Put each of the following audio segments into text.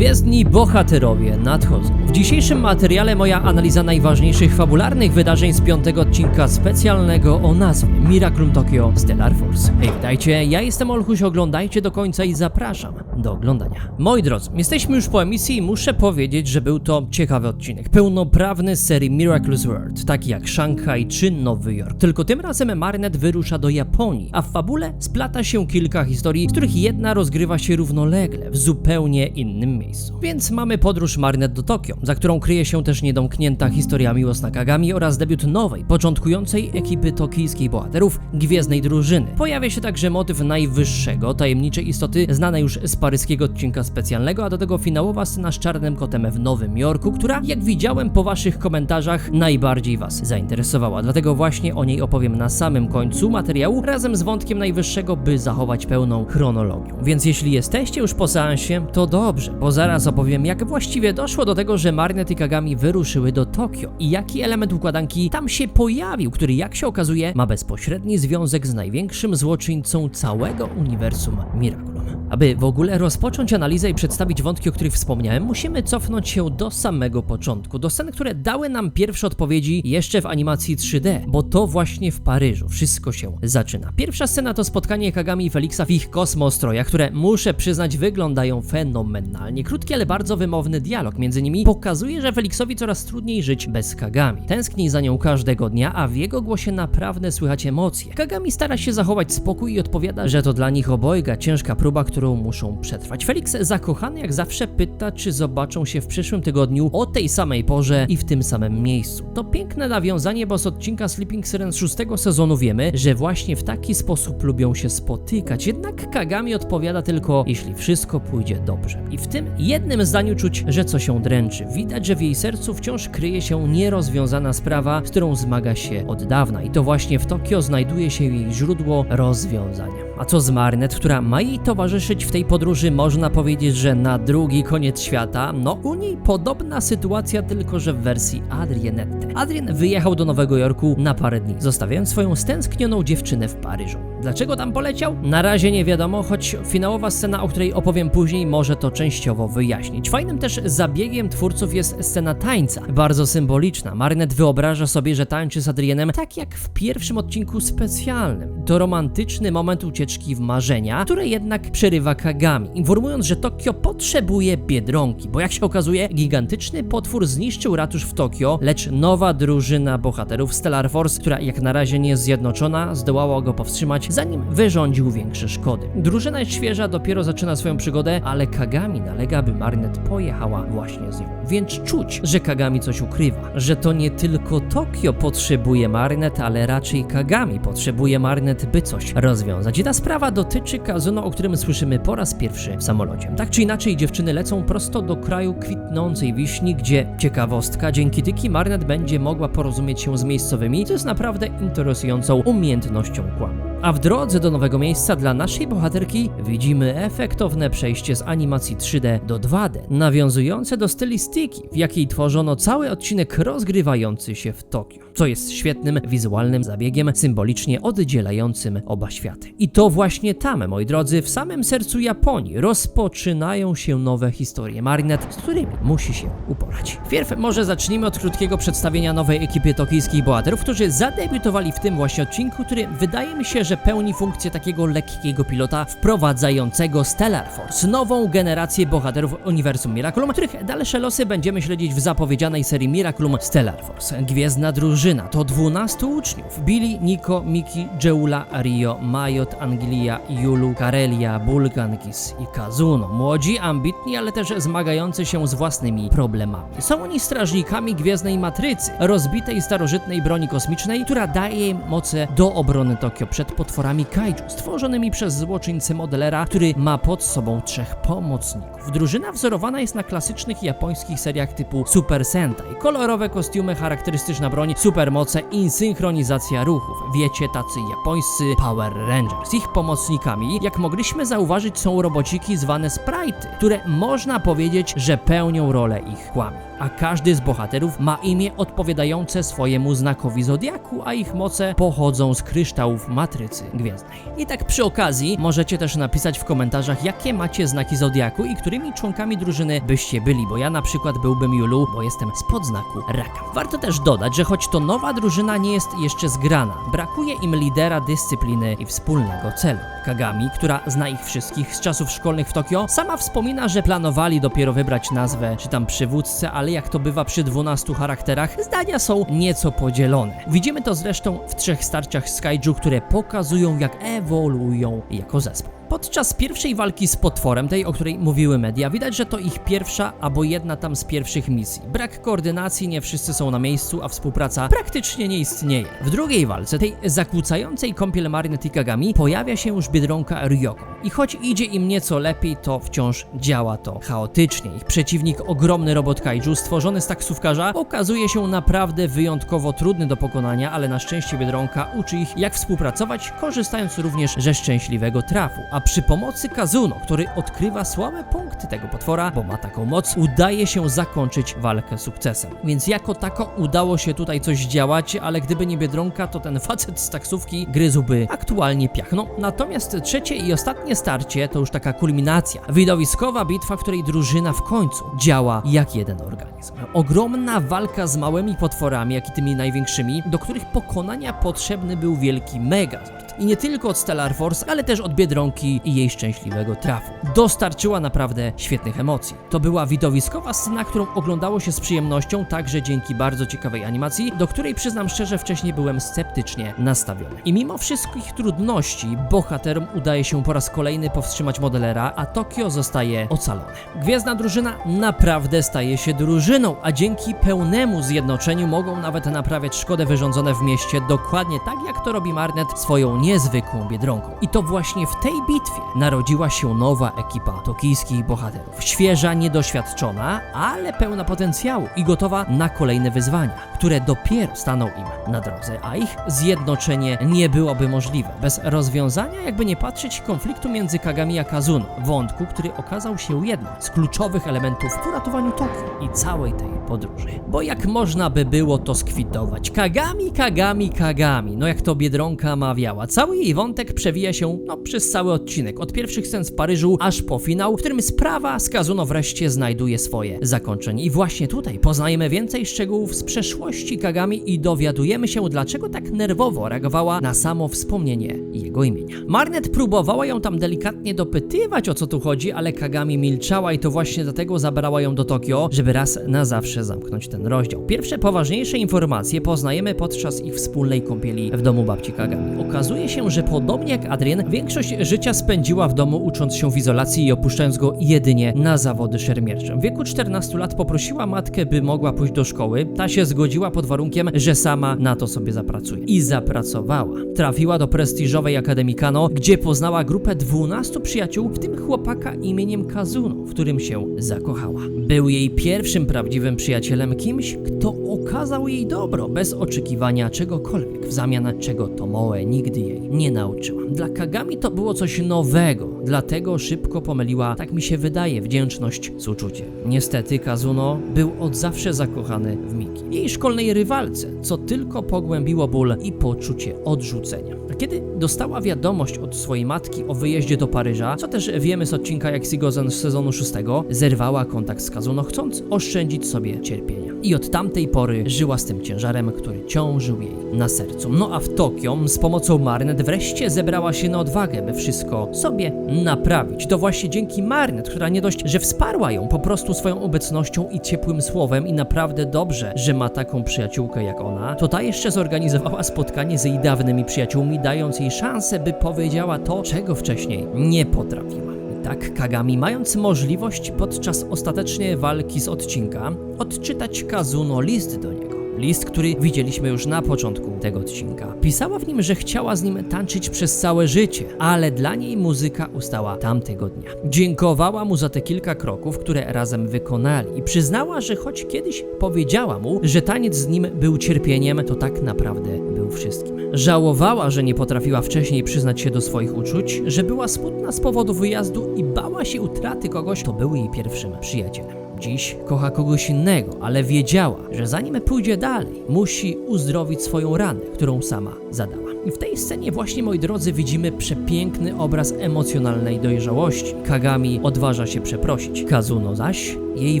Gwiezdni bohaterowie nadchodzą. W dzisiejszym materiale moja analiza najważniejszych fabularnych wydarzeń z piątego odcinka specjalnego o nazwie Miraculum Tokyo Stellar Force. Hej, witajcie, ja jestem Olchuś, oglądajcie do końca i zapraszam do oglądania. Moi drodzy, jesteśmy już po emisji i muszę powiedzieć, że był to ciekawy odcinek, pełnoprawny serii Miraculous World, taki jak Szanghaj czy Nowy Jork. Tylko tym razem Marynet wyrusza do Japonii, a w fabule splata się kilka historii, z których jedna rozgrywa się równolegle w zupełnie innym miejscu. Więc mamy podróż Marynet do Tokio, za którą kryje się też niedomknięta historia miłosna Kagami oraz debiut nowej, początkującej ekipy tokijskich bohaterów Gwiezdnej Drużyny. Pojawia się także motyw najwyższego, tajemniczej istoty znanej już z paryskiego odcinka specjalnego, a do tego finałowa scena z Czarnym Kotem w Nowym Jorku, która, jak widziałem po waszych komentarzach, najbardziej was zainteresowała. Dlatego właśnie o niej opowiem na samym końcu materiału, razem z wątkiem najwyższego, by zachować pełną chronologię. Więc jeśli jesteście już po seansie, to dobrze, bo zaraz opowiem, jak właściwie doszło do tego, że Marynet i Kagami wyruszyły do Tokio i jaki element układanki tam się pojawił, który, jak się okazuje, ma bezpośredni związek z największym złoczyńcą całego uniwersum Miraculum. Aby w ogóle rozpocząć analizę i przedstawić wątki, o których wspomniałem, musimy cofnąć się do samego początku, do scen, które dały nam pierwsze odpowiedzi jeszcze w animacji 3D, bo to właśnie w Paryżu wszystko się zaczyna. Pierwsza scena to spotkanie Kagami i Felixa w ich kosmostrojach, które muszę przyznać wyglądają fenomenalnie. Krótki, ale bardzo wymowny dialog między nimi pokazuje, że Felixowi coraz trudniej żyć bez Kagami. Tęskni za nią każdego dnia, a w jego głosie naprawdę słychać emocje. Kagami stara się zachować spokój i odpowiada, że to dla nich obojga ciężka próba, którą muszą przetrwać. Felix zakochany jak zawsze pyta, czy zobaczą się w przyszłym tygodniu o tej samej porze i w tym samym miejscu. To piękne nawiązanie, bo z odcinka Sleeping Siren z szóstego sezonu wiemy, że właśnie w taki sposób lubią się spotykać. Jednak Kagami odpowiada tylko, jeśli wszystko pójdzie dobrze. I w tym jednym zdaniu czuć, że coś ją dręczy. Widać, że w jej sercu wciąż kryje się nierozwiązana sprawa, z którą zmaga się od dawna. I to właśnie w Tokio znajduje się jej źródło rozwiązania. A co z Marynet, która ma jej towarzyszyć w tej podróży, można powiedzieć, że na drugi koniec świata, no u niej podobna sytuacja, tylko że w wersji Adrianette. Adrian wyjechał do Nowego Jorku na parę dni, zostawiając swoją stęsknioną dziewczynę w Paryżu. Dlaczego tam poleciał? Na razie nie wiadomo, choć finałowa scena, o której opowiem później, może to częściowo wyjaśnić. Fajnym też zabiegiem twórców jest scena tańca, bardzo symboliczna. Marynet wyobraża sobie, że tańczy z Adrianem tak jak w pierwszym odcinku specjalnym. To romantyczny moment ucieczki w marzenia, które jednak przerywa Kagami, informując, że Tokio potrzebuje biedronki, bo jak się okazuje, gigantyczny potwór zniszczył ratusz w Tokio, lecz nowa drużyna bohaterów Stellar Force, która jak na razie nie jest zjednoczona, zdołała go powstrzymać, zanim wyrządził większe szkody. Drużyna jest świeża, dopiero zaczyna swoją przygodę, ale Kagami nalega, by Marynet pojechała właśnie z nią. Więc czuć, że Kagami coś ukrywa, że to nie tylko Tokio potrzebuje Marynet, ale raczej Kagami potrzebuje Marynet, by coś rozwiązać. I ta sprawa dotyczy Kazuno, o którym słyszymy po raz pierwszy w samolocie. Tak czy inaczej, dziewczyny lecą prosto do kraju kwitnącej wiśni, gdzie ciekawostka, dzięki Tyki Marynet będzie mogła porozumieć się z miejscowymi, co jest naprawdę interesującą umiejętnością kłamu. A w drodze do nowego miejsca dla naszej bohaterki widzimy efektowne przejście z animacji 3D do 2D, nawiązujące do stylistyki, w jakiej tworzono cały odcinek rozgrywający się w Tokio, co jest świetnym wizualnym zabiegiem symbolicznie oddzielającym oba światy. I to właśnie tam, moi drodzy, w samym sercu Japonii rozpoczynają się nowe historie Marynet, z którymi musi się uporać. Wpierw może zacznijmy od krótkiego przedstawienia nowej ekipy tokijskich bohaterów, którzy zadebiutowali w tym właśnie odcinku, który wydaje mi się, że pełni funkcję takiego lekkiego pilota wprowadzającego Stellar Force, nową generację bohaterów uniwersum Miraculum, których dalsze losy będziemy śledzić w zapowiedzianej serii Miraculum Stellar Force. Gwiezdna drużyna to 12 uczniów: Billy, Nico, Miki, Jeula, Rio, Majot, Angilia, Yulu, Karelia, Bulgankis i Kazuno. Młodzi, ambitni, ale też zmagający się z własnymi problemami. Są oni strażnikami Gwiezdnej Matrycy, rozbitej starożytnej broni kosmicznej, która daje im moce do obrony Tokio przed potworami kaiju, stworzonymi przez złoczyńcę modelera, który ma pod sobą trzech pomocników. Drużyna wzorowana jest na klasycznych japońskich seriach typu Super Sentai. Kolorowe kostiumy, charakterystyczna broń, supermoce i synchronizacja ruchów. Wiecie, tacy japońscy Power Rangers. Ich pomocnikami, jak mogliśmy zauważyć, są robociki zwane sprite'y, które można powiedzieć, że pełnią rolę ich kłami. A każdy z bohaterów ma imię odpowiadające swojemu znakowi zodiaku, a ich moce pochodzą z kryształów matrycy. Gwiezdnej. I tak przy okazji możecie też napisać w komentarzach, jakie macie znaki Zodiaku i którymi członkami drużyny byście byli, bo ja na przykład byłbym Julu, bo jestem z podznaku Raka. Warto też dodać, że choć to nowa drużyna nie jest jeszcze zgrana, brakuje im lidera dyscypliny i wspólnego celu. Kagami, która zna ich wszystkich z czasów szkolnych w Tokio, sama wspomina, że planowali dopiero wybrać nazwę czy tam przywódcę, ale jak to bywa przy 12 charakterach, zdania są nieco podzielone. Widzimy to zresztą w trzech starciach z Kaiju, które pokazują jak ewoluują jako zespół. Podczas pierwszej walki z potworem, tej o której mówiły media, widać, że to ich pierwsza albo jedna tam z pierwszych misji. Brak koordynacji, nie wszyscy są na miejscu, a współpraca praktycznie nie istnieje. W drugiej walce, tej zakłócającej kąpiel Marinette i Kagami, pojawia się już Biedronka Ryoko. I choć idzie im nieco lepiej, to wciąż działa to chaotycznie. Ich przeciwnik, ogromny robot kaiju, stworzony z taksówkarza, okazuje się naprawdę wyjątkowo trudny do pokonania, ale na szczęście Biedronka uczy ich jak współpracować, korzystając również ze szczęśliwego trafu. A przy pomocy Kazuno, który odkrywa słabe punkty tego potwora, bo ma taką moc, udaje się zakończyć walkę sukcesem. Więc jako tako udało się tutaj coś działać, ale gdyby nie Biedronka, to ten facet z taksówki gryzłby aktualnie piach. No, natomiast trzecie i ostatnie starcie to już taka kulminacja. Widowiskowa bitwa, w której drużyna w końcu działa jak jeden organizm. Ogromna walka z małymi potworami, jak i tymi największymi, do których pokonania potrzebny był wielki Megazord. I nie tylko od Stellar Force, ale też od Biedronki i jej szczęśliwego trafu. Dostarczyła naprawdę świetnych emocji. To była widowiskowa scena, którą oglądało się z przyjemnością, także dzięki bardzo ciekawej animacji, do której przyznam szczerze wcześniej byłem sceptycznie nastawiony. I mimo wszystkich trudności, bohaterom udaje się po raz kolejny powstrzymać modelera, a Tokio zostaje ocalone. Gwiezdna drużyna naprawdę staje się drużyną, a dzięki pełnemu zjednoczeniu mogą nawet naprawiać szkody wyrządzone w mieście dokładnie tak, jak to robi Marnet swoją niezwykłą biedronką. I to właśnie w tej bitwie narodziła się nowa ekipa tokijskich bohaterów. Świeża, niedoświadczona, ale pełna potencjału i gotowa na kolejne wyzwania, które dopiero staną im na drodze, a ich zjednoczenie nie byłoby możliwe bez rozwiązania, jakby nie patrzeć, konfliktu między Kagami a Kazuno, wątku, który okazał się jednym z kluczowych elementów w uratowaniu Tokio i całej tej podróży. Bo jak można by było to skwitować? Kagami, Kagami, Kagami, no jak to Biedronka mawiała. Cały jej wątek przewija się no, przez cały odcinek, od pierwszych scen w Paryżu aż po finał, w którym sprawa z Kazuno wreszcie znajduje swoje zakończenie. I właśnie tutaj poznajemy więcej szczegółów z przeszłości Kagami i dowiadujemy się, dlaczego tak nerwowo reagowała na samo wspomnienie jego imienia. Marnet próbowała ją tam delikatnie dopytywać o co tu chodzi, ale Kagami milczała i to właśnie dlatego zabrała ją do Tokio, żeby raz na zawsze zamknąć ten rozdział. Pierwsze poważniejsze informacje poznajemy podczas ich wspólnej kąpieli w domu babci Kagami. Okazuje się, że podobnie jak Adrien, większość życia spędziła w domu ucząc się w izolacji i opuszczając go jedynie na zawody szermiercze. W wieku 14 lat poprosiła matkę, by mogła pójść do szkoły. Ta się zgodziła pod warunkiem, że sama na to sobie zapracuje. I zapracowała. Trafiła do prestiżowej Akademii Kano, gdzie poznała grupę 12 przyjaciół, w tym chłopaka imieniem Kazuno, w którym się zakochała. Był jej pierwszym prawdziwym przyjacielem, kimś, kto okazał jej dobro, bez oczekiwania czegokolwiek, w zamian czego Tomoe nigdy jej nie nauczyła. Dla Kagami to było coś nowego, dlatego szybko pomyliła, tak mi się wydaje, wdzięczność z uczuciem. Niestety Kazuno był od zawsze zakochany w Miki, jej szkolnej rywalce, co tylko pogłębiło ból i poczucie odrzucenia. Kiedy dostała wiadomość od swojej matki o wyjeździe do Paryża, co też wiemy z odcinka jak Sigozen z sezonu 6, zerwała kontakt z Kazuno, chcąc oszczędzić sobie cierpienia. I od tamtej pory żyła z tym ciężarem, który ciążył jej na sercu. No a w Tokio z pomocą Marnet wreszcie zebrała się na odwagę, by wszystko sobie naprawić. To właśnie dzięki Marnet, która nie dość, że wsparła ją po prostu swoją obecnością i ciepłym słowem i naprawdę dobrze, że ma taką przyjaciółkę jak ona, to ta jeszcze zorganizowała spotkanie z jej dawnymi przyjaciółmi, dając jej szansę, by powiedziała to, czego wcześniej nie potrafiła. Tak, Kagami, mając możliwość podczas ostatecznej walki z odcinka, odczytać Kazuno list do niego. List, który widzieliśmy już na początku tego odcinka. Pisała w nim, że chciała z nim tańczyć przez całe życie, ale dla niej muzyka ustała tamtego dnia. Dziękowała mu za te kilka kroków, które razem wykonali i przyznała, że choć kiedyś powiedziała mu, że taniec z nim był cierpieniem, to tak naprawdę był wszystkim. Żałowała, że nie potrafiła wcześniej przyznać się do swoich uczuć, że była smutna z powodu wyjazdu i bała się utraty kogoś, kto był jej pierwszym przyjacielem. Dziś kocha kogoś innego, ale wiedziała, że zanim pójdzie dalej, musi uzdrowić swoją ranę, którą sama zadała. I w tej scenie właśnie, moi drodzy, widzimy przepiękny obraz emocjonalnej dojrzałości. Kagami odważa się przeprosić, Kazuno zaś jej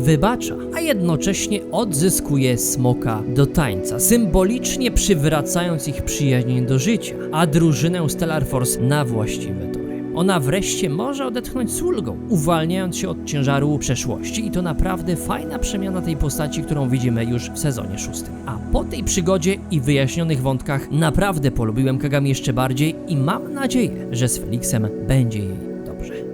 wybacza, a jednocześnie odzyskuje smoka do tańca, symbolicznie przywracając ich przyjaźń do życia, a drużynę Stellar Force na właściwe tory. Ona wreszcie może odetchnąć z ulgą, uwalniając się od ciężaru przeszłości i to naprawdę fajna przemiana tej postaci, którą widzimy już w sezonie szóstym. A po tej przygodzie i wyjaśnionych wątkach naprawdę polubiłem Kagami jeszcze bardziej i mam nadzieję, że z Felixem będzie jej.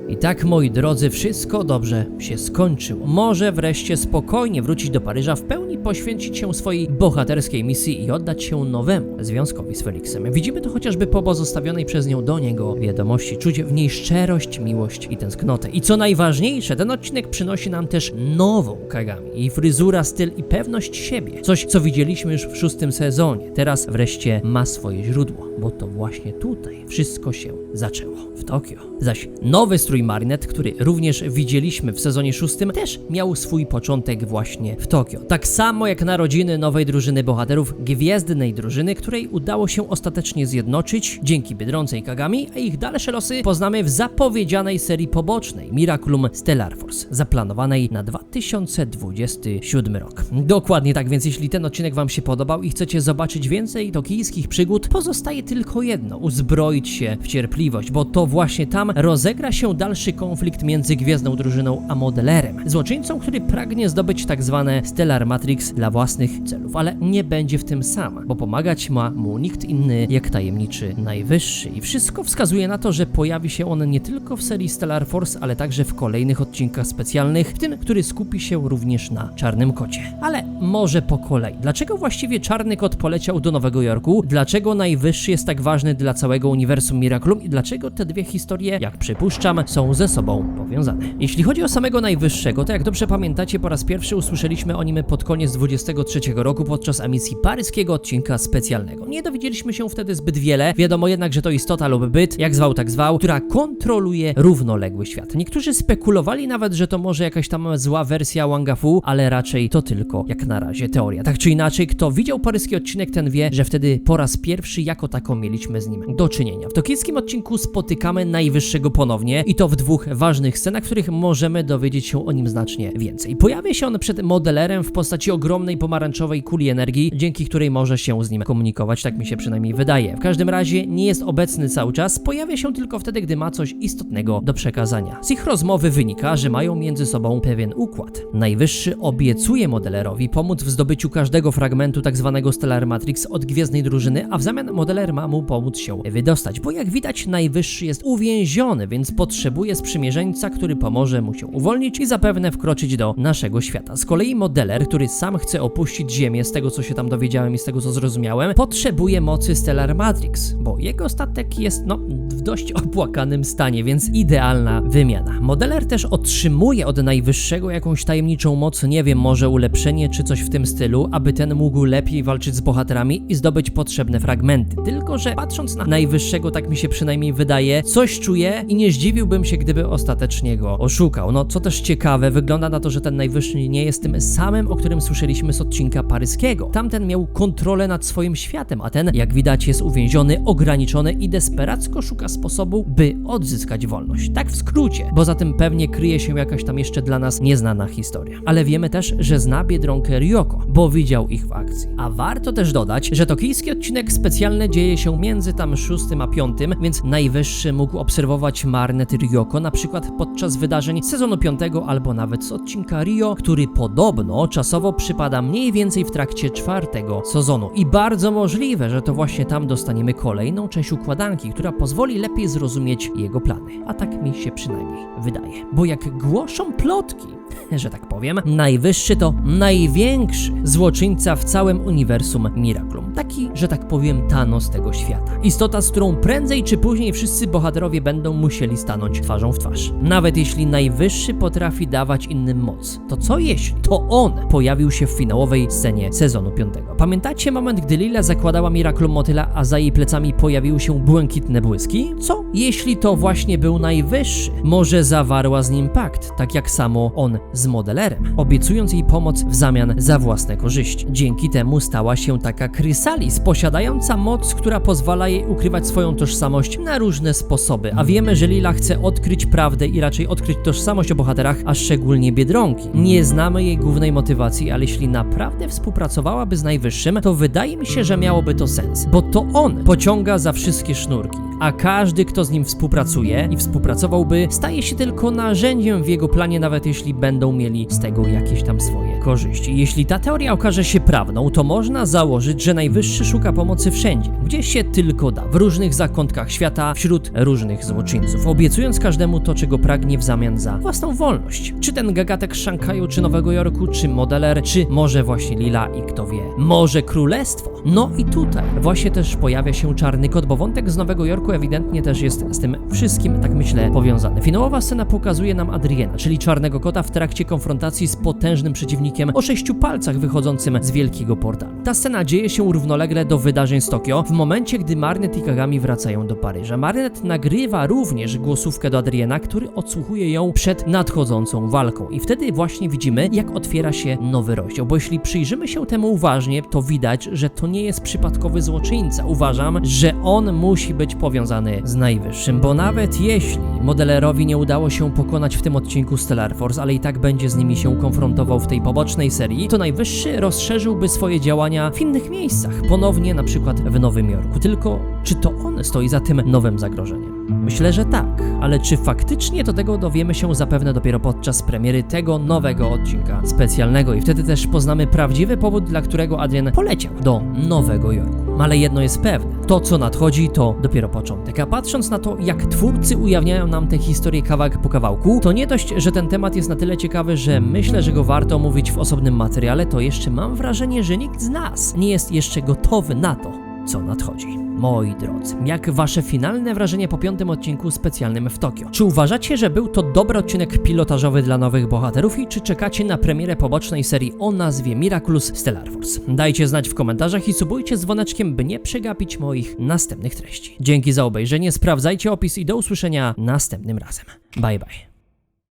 I tak, moi drodzy, wszystko dobrze się skończyło. Może wreszcie spokojnie wrócić do Paryża, w pełni poświęcić się swojej bohaterskiej misji i oddać się nowemu związkowi z Felixem. Widzimy to chociażby po pozostawionej przez nią do niego wiadomości. Czuć w niej szczerość, miłość i tęsknotę. I co najważniejsze, ten odcinek przynosi nam też nową Kagami. Jej fryzura, styl i pewność siebie. Coś, co widzieliśmy już w szóstym sezonie. Teraz wreszcie ma swoje źródło, bo to właśnie tutaj wszystko się zaczęło. W Tokio. Zaś nowy strój Marinette, który również widzieliśmy w sezonie szóstym, też miał swój początek właśnie w Tokio. Tak samo jak narodziny nowej drużyny bohaterów, gwiezdnej drużyny, której udało się ostatecznie zjednoczyć dzięki Biedronce i Kagami, a ich dalsze losy poznamy w zapowiedzianej serii pobocznej Miraculum Stellar Force, zaplanowanej na 2027 rok. Dokładnie tak, więc jeśli ten odcinek Wam się podobał i chcecie zobaczyć więcej tokijskich przygód, pozostaje tylko jedno: uzbroić się w cierpliwość, bo to właśnie tam rozegra się dalszy konflikt między gwiezdną drużyną a modelerem. Złoczyńcą, który pragnie zdobyć tak zwane Stellar Matrix dla własnych celów, ale nie będzie w tym sam, bo pomagać ma mu nikt inny jak tajemniczy najwyższy. I wszystko wskazuje na to, że pojawi się on nie tylko w serii Stellar Force, ale także w kolejnych odcinkach specjalnych, w tym, który skupi się również na Czarnym Kocie. Ale może po kolei. Dlaczego właściwie Czarny Kot poleciał do Nowego Jorku? Dlaczego najwyższy jest tak ważny dla całego uniwersum Miraculum i dlaczego te dwie historie, jak przypuszczam, są ze sobą powiązane? Jeśli chodzi o samego najwyższego, to jak dobrze pamiętacie, po raz pierwszy usłyszeliśmy o nim pod koniec 23 roku podczas emisji paryskiego odcinka specjalnego. Nie dowiedzieliśmy się wtedy zbyt wiele, wiadomo jednak, że to istota lub byt, jak zwał tak zwał, która kontroluje równoległy świat. Niektórzy spekulowali nawet, że to może jakaś tam zła wersja Wanga Fu, ale raczej to tylko jak na razie teoria. Tak czy inaczej, kto widział paryski odcinek, ten wie, że wtedy po raz pierwszy jako taką mieliśmy z nim do czynienia. W tokijskim odcinku spotykamy najwyższego ponownie i to w dwóch ważnych scenach, w których możemy dowiedzieć się o nim znacznie więcej. Pojawia się on przed modelerem w postaci ogromnej pomarańczowej kuli energii, dzięki której może się z nim komunikować, tak mi się przynajmniej wydaje. W każdym razie nie jest obecny cały czas, pojawia się tylko wtedy, gdy ma coś istotnego do przekazania. Z ich rozmowy wynika, że mają między sobą pewien układ. Najwyższy obiecuje modelerowi pomóc w zdobyciu każdego fragmentu tzw. Stellar Matrix od gwiezdnej drużyny, a w zamian modeler ma mu pomóc się wydostać, bo jak widać najwyższy jest uwięziony, więc potrzebuje sprzymierzeńca, który pomoże mu się uwolnić i zapewne wkroczyć do naszego świata. Z kolei modeler, który sam chce opuścić Ziemię, z tego co się tam dowiedziałem i z tego co zrozumiałem, potrzebuje mocy Stellar Matrix, bo jego statek jest, no, w dość opłakanym stanie, więc idealna wymiana. Modeler też otrzymuje od najwyższego jakąś tajemniczą moc, nie wiem, może ulepszenie czy coś w tym stylu, aby ten mógł lepiej walczyć z bohaterami i zdobyć potrzebne fragmenty. Tylko, że patrząc na najwyższego, tak mi się przynajmniej wydaje, coś czuję i nie zdziwiłbym się, gdyby ostatecznie go oszukał. No, co też ciekawe, wygląda na to, że ten najwyższy nie jest tym samym, o którym słyszeliśmy z odcinka paryskiego. Tamten miał kontrolę nad swoim światem, a ten, jak widać, jest uwięziony, ograniczony i desperacko szuka sposobu, by odzyskać wolność. Tak w skrócie, bo za tym pewnie kryje się jakaś tam jeszcze dla nas nieznana historia. Ale wiemy też, że zna Biedronkę Ryoko, bo widział ich w akcji. A warto też dodać, że tokijski odcinek specjalny dzieje się między tam szóstym a piątym, więc najwyższy mógł obserwować Marnet Ryoko na przykład podczas wydarzeń sezonu piątego albo nawet z odcinka Rio, który podobno czasowo przypada mniej więcej w trakcie czwartego sezonu. I bardzo możliwe, że to właśnie tam dostaniemy kolejną część układanki, która pozwoli lepiej zrozumieć jego plany. A tak mi się przynajmniej wydaje. Bo jak głoszą plotki, że tak powiem, najwyższy to największy złoczyńca w całym uniwersum Miraculum. Taki, że tak powiem, Thanos tego świata. Istota, z którą prędzej czy później wszyscy bohaterowie będą musieli stanąć twarzą w twarz. Nawet jeśli najwyższy potrafi dawać innym moc, to co jeśli to on pojawił się w finałowej scenie sezonu 5? Pamiętacie moment, gdy Lila zakładała Miraculum Motyla, a za jej plecami pojawiły się błękitne błyski? Co jeśli to właśnie był najwyższy? Może zawarła z nim pakt, tak jak samo on z modelerem, obiecując jej pomoc w zamian za własne korzyści. Dzięki temu stała się taka Chrysalis, posiadająca moc, która pozwala jej ukrywać swoją tożsamość na różne sposoby, a wiemy, że Lila chce odkryć prawdę i raczej odkryć tożsamość o bohaterach, a szczególnie Biedronki. Nie znamy jej głównej motywacji, ale jeśli naprawdę współpracowałaby z Najwyższym, to wydaje mi się, że miałoby to sens, bo to on pociąga za wszystkie sznurki, a każdy, kto z nim współpracuje i współpracowałby, staje się tylko narzędziem w jego planie, nawet jeśli będą mieli z tego jakieś tam swoje korzyści. Jeśli ta teoria okaże się prawdą, to można założyć, że Najwyższy szuka pomocy wszędzie, gdzie się tylko da, w różnych zakątkach świata, wśród różnych złoczyńców, obiecując każdemu to, czego pragnie w zamian za własną wolność. Czy ten gagatek z Szanghaju, czy Nowego Jorku, czy modeler, czy może właśnie Lila i kto wie, może królestwo? No i tutaj właśnie też pojawia się czarny kot, bo wątek z Nowego Jorku ewidentnie też jest z tym wszystkim, tak myślę, powiązany. Finałowa scena pokazuje nam Adriena, czyli czarnego kota w trakcie konfrontacji z potężnym przeciwnikiem o sześciu palcach wychodzącym z wielkiego portalu. Ta scena dzieje się równolegle do wydarzeń z Tokio, w momencie, gdy Marnet i Kagami wracają do Paryża. Marnet nagrywa również głosówkę do Adriena, który odsłuchuje ją przed nadchodzącą walką. I wtedy właśnie widzimy, jak otwiera się nowy rozdział, bo jeśli przyjrzymy się temu uważnie, to widać, że to nie jest przypadkowy złoczyńca. Uważam, że on musi być powiązany z Najwyższym, bo nawet jeśli modellerowi nie udało się pokonać w tym odcinku Stellar Force, ale i tak będzie z nimi się konfrontował w tej pobocznej serii, to Najwyższy rozszerzyłby swoje działania w innych miejscach, ponownie na przykład w Nowym Jorku. Tylko czy to on stoi za tym nowym zagrożeniem? Myślę, że tak, ale czy faktycznie to tego dowiemy się zapewne dopiero podczas premiery tego nowego odcinka specjalnego i wtedy też poznamy prawdziwy powód, dla którego Adrian poleciał do Nowego Jorku. Ale jedno jest pewne, to co nadchodzi to dopiero początek, a patrząc na to, jak twórcy ujawniają nam tę historię kawałek po kawałku, to nie dość, że ten temat jest na tyle ciekawy, że myślę, że go warto omówić w osobnym materiale, to jeszcze mam wrażenie, że nikt z nas nie jest jeszcze gotowy na to, co nadchodzi. Moi drodzy, jak wasze finalne wrażenie po piątym odcinku specjalnym w Tokio? Czy uważacie, że był to dobry odcinek pilotażowy dla nowych bohaterów i czy czekacie na premierę pobocznej serii o nazwie Miraculous Stellar Force? Dajcie znać w komentarzach i subujcie dzwoneczkiem, by nie przegapić moich następnych treści. Dzięki za obejrzenie, sprawdzajcie opis i do usłyszenia następnym razem. Bye bye.